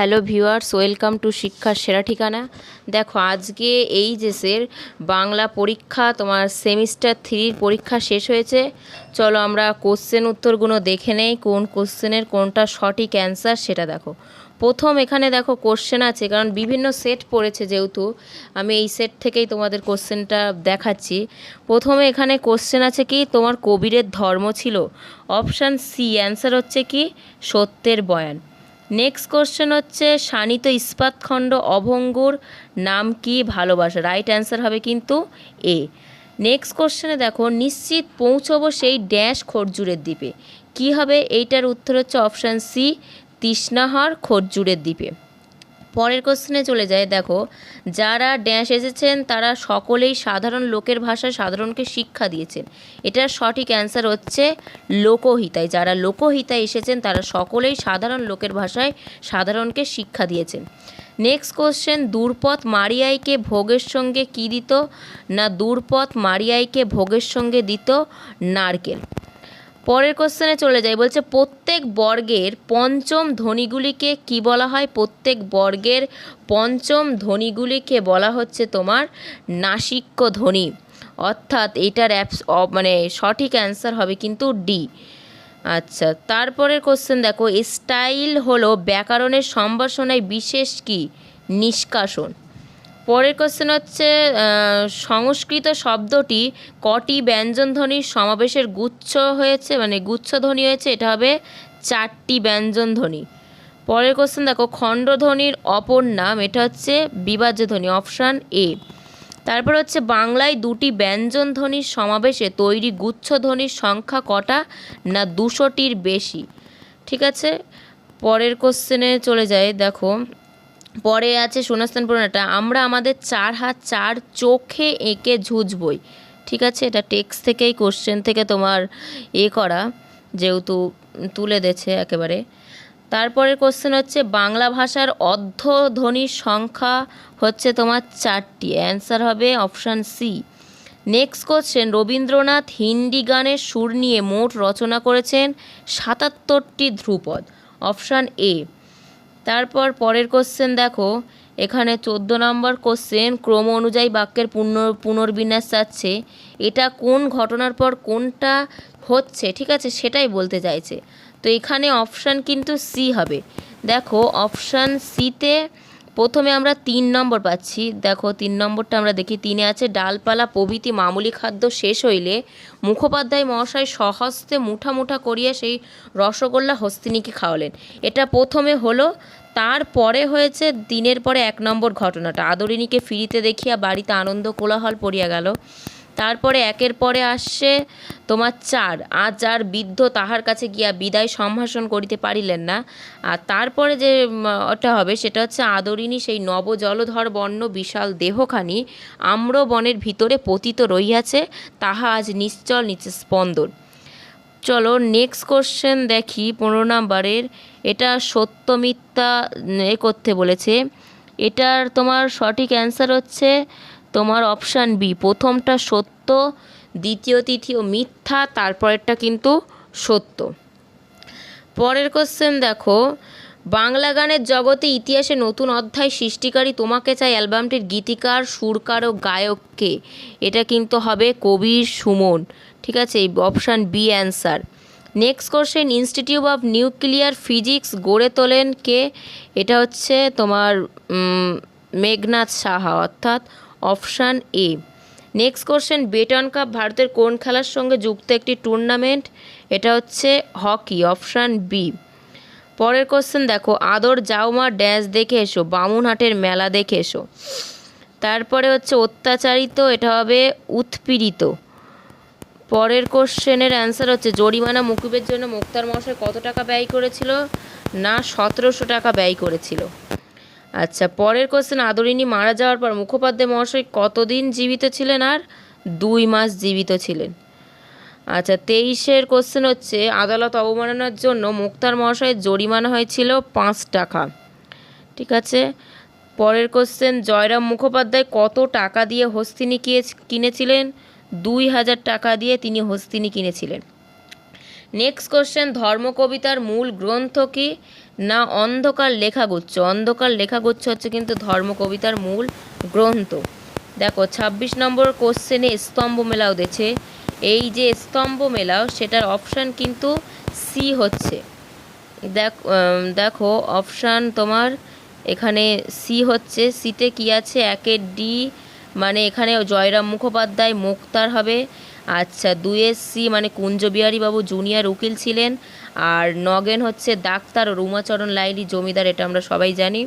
Hello viewers, welcome to শিক্ষার সেরা ঠিকানা। দেখো, আজকে এই এইচএসের বাংলা পরীক্ষা, তোমার সেমিস্টার থ্রির পরীক্ষা শেষ হয়েছে। চলো আমরা কোশ্চেন উত্তরগুলো দেখে নেই, কোন কোশ্চেনের কোনটা সঠিক অ্যান্সার সেটা দেখো। প্রথম এখানে দেখো কোশ্চেন আছে, কারণ বিভিন্ন সেট পড়েছে যেহেতু, আমি এই সেট থেকেই তোমাদের কোশ্চেনটা দেখাচ্ছি। প্রথমে এখানে কোশ্চেন আছে কি, তোমার কবিরের ধর্ম ছিল? অপশান সি অ্যান্সার হচ্ছে কি? সত্যের বয়ান। নেক্সট কোশ্চেন হচ্ছে, শানিত ইস্পাতখণ্ড অভঙ্গুর নাম কি ভালোবাসা? রাইট অ্যান্সার হবে কিন্তু এ নেক্সট কোশ্চেনে দেখো, নিশ্চিত পৌঁছবো সেই ড্যাশ খরজুরের দ্বীপে। কি হবে? এইটার উত্তর হচ্ছে অপশান সি তৃষ্ণাহার খরজুরের দ্বীপে। পরের কোশ্চেনে চলে যায় দেখো। যারা ড্যাশ এসেছেন, তারা সকলেই সাধারণ লোকের ভাষায় সাধারণকে শিক্ষা দিয়েছেন। এটার সঠিক অ্যান্সার হচ্ছে লোকহিতায়। যারা লোকহিতায় এসেছেন, তারা সকলেই সাধারণ লোকের ভাষায় সাধারণকে শিক্ষা দিয়েছেন। নেক্সট কোশ্চেন, দূরপথ মারিয়াইকে ভোগের সঙ্গে কী দিত, না দূরপথ মারিয়াইকে ভোগের সঙ্গে দিত নারকেল? পরের কোশ্চেনে চলে যাই। বলছে, প্রত্যেক বর্গের পঞ্চম ধ্বনিগুলিকে কি বলা হয়? প্রত্যেক বর্গের পঞ্চম ধ্বনিগুলিকে বলা হচ্ছে তোমার নাসিক্য ধ্বনি। অর্থাৎ এটার অ্যাপস মানে সঠিক অ্যান্সার হবে কিন্তু ডি আচ্ছা তারপরের কোশ্চেন দেখো স্টাইল হলো ব্যাকরণের সম্ভাষণায় বিশেষ কি? নিষ্কাশন। পরের কোশ্চেন হচ্ছে সংস্কৃত শব্দটি কটি ব্যঞ্জনধ্বনির সমাবেশের গুচ্ছ হয়েছে? মানে গুচ্ছধ্বনি হয়েছে, এটা হবে চারটি ব্যঞ্জনধ্বনি। পরের কোশ্চেন দেখো, খণ্ডধ্বনির অপর নাম, এটা হচ্ছে বিভাজ্য ধ্বনি অপশান এ তারপর হচ্ছে, বাংলায় দুটি ব্যঞ্জন ধ্বনির সমাবেশে তৈরি গুচ্ছধ্বনির সংখ্যা কটা না দুশোটির বেশি? ঠিক আছে? পরের কোশ্চেনে চলে যায় দেখো। পরে আছে শূন্যস্থান পূরণটা আমরা আমাদের চার হাত, চার চোখে এঁকে ঝুঁজবই ঠিক আছে? এটা টেক্সট থেকেই কোশ্চেন থেকে তোমার এ করা, যেহেতু তুলে দিয়েছে একেবারে। তারপরের কোশ্চেন হচ্ছে, বাংলা ভাষার অর্ধধ্বনির সংখ্যা হচ্ছে তোমার চারটি। অ্যান্সার হবে option C. Next question, Rabindranath Hindi গানের সুর নিয়ে মোট রচনা করেছেন সাতাত্তরটি ধ্রুপদ। অপশান এ তারপর পরের কোশ্চেন দেখো। এখানে চোদ্দ নম্বর কোশ্চেন ক্রম অনুযায়ী বাক্যের পুনঃ পুনর্বিন্যাস চাচ্ছে। এটা কোন ঘটনার পর কোনটা হচ্ছে, ঠিক আছে? সেটাই বলতে চাইছে। তো এখানে অপশান কিন্তু সি হবে। দেখো অপশান সিতে প্রথমে আমরা তিন নম্বর পাচ্ছি। দেখো, তিন নম্বরটা আমরা দেখি, তিনে আছে, ডালপালা, প্রভৃতি, মামুলি খাদ্য শেষ হইলে মুখোপাধ্যায় মহাশয় সহস্তে মুঠা মুঠা করিয়া সেই রসগোল্লা হস্তিনীকে খাওয়ালেন। এটা প্রথমে হলো, তারপরে হয়েছে দিনের পরে এক নম্বর ঘটনাটা। আদরিণীকে ফিরিতে দেখিয়া বাড়িতে আনন্দ কোলাহল পড়িয়া গেল। তারপরে একের পরে আসছে তোমার চার। আর যার বৃদ্ধ তাহার কাছে গিয়া বিদায় সম্ভাষণ করিতে পারিলেন না। আর তারপরে যে ওটা হবে সেটা হচ্ছে আদরিণী সেই নব জলধর বর্ণ বিশাল দেহখানি আম্র বনের ভিতরে পতিত রহিয়াছে, তাহা আজ নিশ্চল নিচে স্পন্দন। চলো নেক্সট কোশ্চেন দেখি পনেরো নাম্বারের। এটা সত্য মিথ্যা এ করতে বলেছে। এটার তোমার সঠিক অ্যান্সার হচ্ছে তোমার অপশান বি। প্রথমটা সত্য, দ্বিতীয় তৃতীয় মিথ্যা, তারপরেরটা কিন্তু সত্য। পরের কোশ্চেন দেখো। বাংলা গানের জগতে ইতিহাসে নতুন অধ্যায় সৃষ্টিকারী তোমাকে চাই অ্যালবামটির গীতিকার, সুরকার ও গায়ককে এটা কিন্তু হবে কবির সুমন। ঠিক আছে? এই option B answer next question institute of nuclear physics গড়ে তোলেন কে? এটা হচ্ছে তোমার মেঘনাথ সাহা, অর্থাৎ option A. Next question, Beighton cup ভারতের কোন খেলার সঙ্গে যুক্ত একটি টুর্নামেন্ট? এটা হচ্ছে হকি, অপশান বি। পরের কোশ্চেন দেখো, আদর যাও মা, ড্যান্স দেখে এসো, বামুনহাটের মেলা দেখে এসো। তারপরে হচ্ছে, অত্যাচারিত, এটা হবে উৎপীড়িত। পরের কোশ্চেনের অ্যান্সার হচ্ছে, জরিমানা মুকুবের জন্য মুক্তার মশাই কত টাকা ব্যয় করেছিল? না, সতেরোশো টাকা ব্যয় করেছিল। আচ্ছা পরের কোশ্চেন আদরিণী মারা যাওয়ার পর মুখোপাধ্যায় মহাশয় কতদিন জীবিত ছিলেন আর? দুই মাস জীবিত ছিলেন। আচ্ছা তেইশের কোশ্চেন হচ্ছে, আদালত অবমাননার জন্য মুক্তার মহাশয়ের জরিমানা হয়েছিল পাঁচ টাকা। ঠিক আছে? পরের কোশ্চেন জয়রাম মুখোপাধ্যায় কত টাকা দিয়ে হস্তিনী কিনেছিলেন? দুই হাজার টাকা দিয়ে তিনি হস্তিনী কিনেছিলেন। নেক্সট কোশ্চেন ধর্মকবিতার মূল গ্রন্থ কি? না অন্ধকার লেখাগুচ্ছ। অন্ধকার লেখাগুচ্ছ হচ্ছে কিন্তু ধর্মকবিতার মূল গ্রন্থ। দেখো, ছাব্বিশ নম্বর কোশ্চেনে স্তম্ভ মেলাও দিয়েছে এই যে স্তম্ভ মেলাও সেটার অপশান কিন্তু সি হচ্ছে। দেখ দেখো অপশান তোমার এখানে সি হচ্ছে। সিতে কি আছে? একের ডি মানে এখানে জয়রাম মুখোপাধ্যায়, মুক্তার হবে। আচ্ছা দুয়ের সি মানে কুঞ্জবিহারী বাবু জুনিয়র উকিল ছিলেন। আর নগেন হচ্ছে ডাক্তার ও রুমাচরণ লাইলি জমিদার, এটা আমরা সবাই জানি।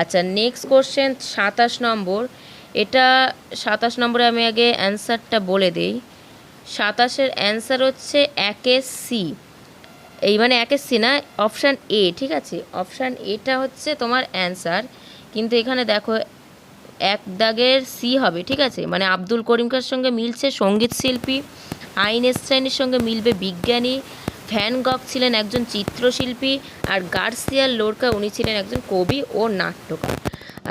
আচ্ছা নেক্সট কোশ্চেন সাতাশ নম্বর। এটা সাতাশ নম্বরে আমি আগে অ্যান্সারটা বলে দিই। সাতাশের অ্যান্সার হচ্ছে একে সি এই মানে একের সি না? অপশান এ ঠিক আছে? অপশান এটা হচ্ছে তোমার অ্যান্সার কিন্তু এখানে দেখো এক দাগের সি হবে, ঠিক আছে? মানে আব্দুল করিমকার সঙ্গে মিলছে সংগীত শিল্পী আইনস্টাইনের সঙ্গে মিলবে বিজ্ঞানী, ভ্যান গক ছিলেন একজন চিত্রশিল্পী আর গার্সিয়ার লোরকা উনি ছিলেন একজন কবি ও নাট্যকার।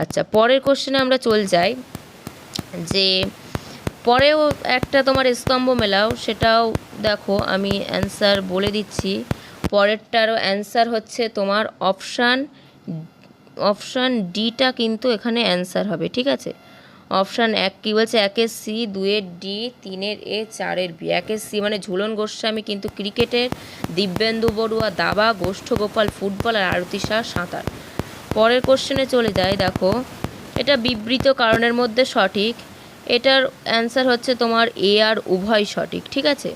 আচ্ছা পরের কোশ্চেনে আমরা চল যাই যে পরেও একটা তোমার স্তম্ভ মেলাও, সেটাও দেখো, আমি অ্যান্সার বলে দিচ্ছি। পরেরটারও অ্যান্সার হচ্ছে তোমার অপশান অপশান ডিটা কিন্তু এখানে অ্যান্সার হবে, ঠিক আছে? অপশান এক কী বলছে? একের সি দুয়ের ডি তিনের এ চারের বি একের সি মানে ঝুলন গোস্বামী কিন্তু ক্রিকেটের দিব্যেন্দু বড়ুয়া, দাবা, গোষ্ঠ গোপাল, ফুটবল আর আরতি শাহ সাঁতার। পরের কোশ্চেনে চলে যায় দেখো। এটা বিবৃত কারণের মধ্যে সঠিক। এটার অ্যান্সার হচ্ছে তোমার এ আর উভয় সঠিক, ঠিক আছে?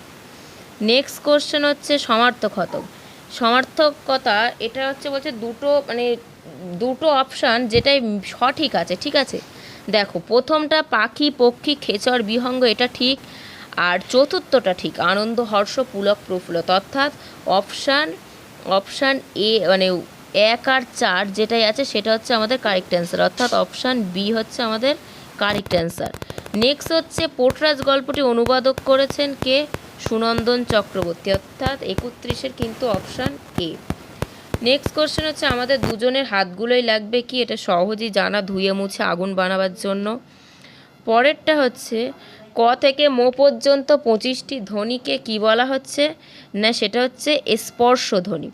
নেক্সট কোশ্চেন হচ্ছে সমার্থকতক সমার্থকতা, এটা হচ্ছে বলছে দুটো মানে দুটো অপশান যেটাই সঠিক আছে, ঠিক আছে? দেখো, প্রথমটা পাখি, পক্ষী, খেচর, বিহঙ্গ, এটা ঠিক। আর চতুর্থটা ঠিক, আনন্দ, হর্ষ, পুলক, প্রফুল্লত। অর্থাৎ অপশান অপশান এ মানে এক আর চার যেটাই আছে, সেটা হচ্ছে আমাদের কারেক্ট অ্যান্সার অর্থাৎ অপশান বি হচ্ছে আমাদের কারেক্ট অ্যান্সার নেক্সট হচ্ছে পোটরাজ গল্পটি অনুবাদক করেছেন কে? সুনন্দন চক্রবর্তী, অর্থাৎ একত্রিশের কিন্তু অপশান এ নেক্সট কোশ্চেন হচ্ছে, আমাদের দুজনের হাতগুলোই লাগবে কি? এটা সহজেই জানা, ধুয়ে মুছে আগুন বানাবার জন্য। পরেরটা হচ্ছে, ক থেকে মো পর্যন্ত পঁচিশটি ধ্বনিকে কি বলা হচ্ছে? না, সেটা হচ্ছে স্পর্শ ধ্বনি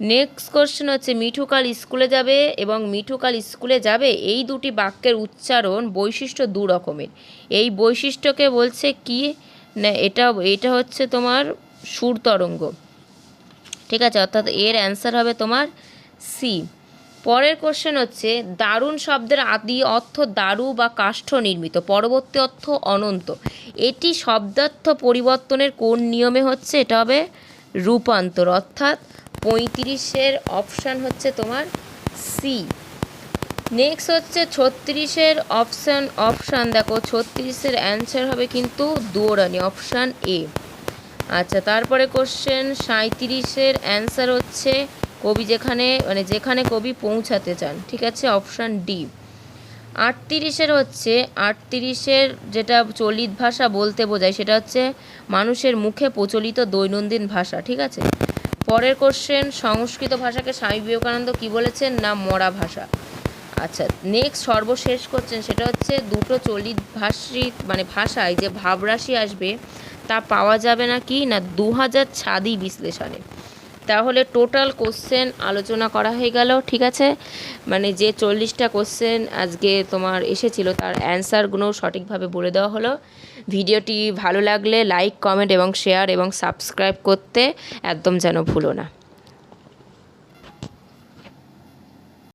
নেক্সট কোশ্চেন হচ্ছে মিঠুকাল স্কুলে যাবে এবং মিঠুকাল স্কুলে যাবে? এই দুটি বাক্যের উচ্চারণ বৈশিষ্ট্য দু রকমের। এই বৈশিষ্ট্যকে বলছে কি? না, এটা এটা হচ্ছে তোমার সুর তরঙ্গ। ঠিক আছে, অর্থাৎ এর অ্যান্সার হবে তোমার সি পরের কোশ্চেন হচ্ছে, দারুণ শব্দের আদি অর্থ দারু বা কাষ্ঠ নির্মিত, পরবর্তী অর্থ অনন্ত। এটি শব্দার্থ পরিবর্তনের কোন নিয়মে হচ্ছে? এটা হবে রূপান্তর, অর্থাৎ পঁয়ত্রিশের অপশান হচ্ছে তোমার সি নেক্সট হচ্ছে ছত্রিশের অপশান অপশান দেখো, ছত্রিশের অ্যান্সার হবে কিন্তু দুয়োরানি অপশান এ আচ্ছা তারপরে কোশ্চেন সাঁইত্রিশের অ্যান্সার হচ্ছে কবি যেখানে মানে যেখানে কবি পৌঁছাতে চান, ঠিক আছে? অপশান ডি আটত্রিশের হচ্ছে, আটত্রিশের যেটা চলিত ভাষা বলতে বোঝায়, সেটা হচ্ছে মানুষের মুখে প্রচলিত দৈনন্দিন ভাষা, ঠিক আছে? পরের কোশ্চেন সংস্কৃত ভাষাকে স্বামী বিবেকানন্দ কী বলেছেন? না, মরা ভাষা। আচ্ছা নেক্সট সর্বশেষ করছেন সেটা হচ্ছে দুটো চলিত ভাষী মানে ভাষায় যে ভাবরাশি আসবে, তা পাওয়া যাবে না কি? না দু হাজার ছাদি বিশ্লেষণে। তাহলে টোটাল কোশ্চেন আলোচনা করা হয়ে গেল, ঠিক আছে? মানে যে চল্লিশটা কোশ্চেন আজকে তোমার এসেছিল, তার অ্যান্সারগুলো সঠিকভাবে বলে দেওয়া হলো। ভিডিওটি ভালো লাগলে লাইক কমেন্ট এবং শেয়ার এবং সাবস্ক্রাইব করতে একদম যেন ভুলো না।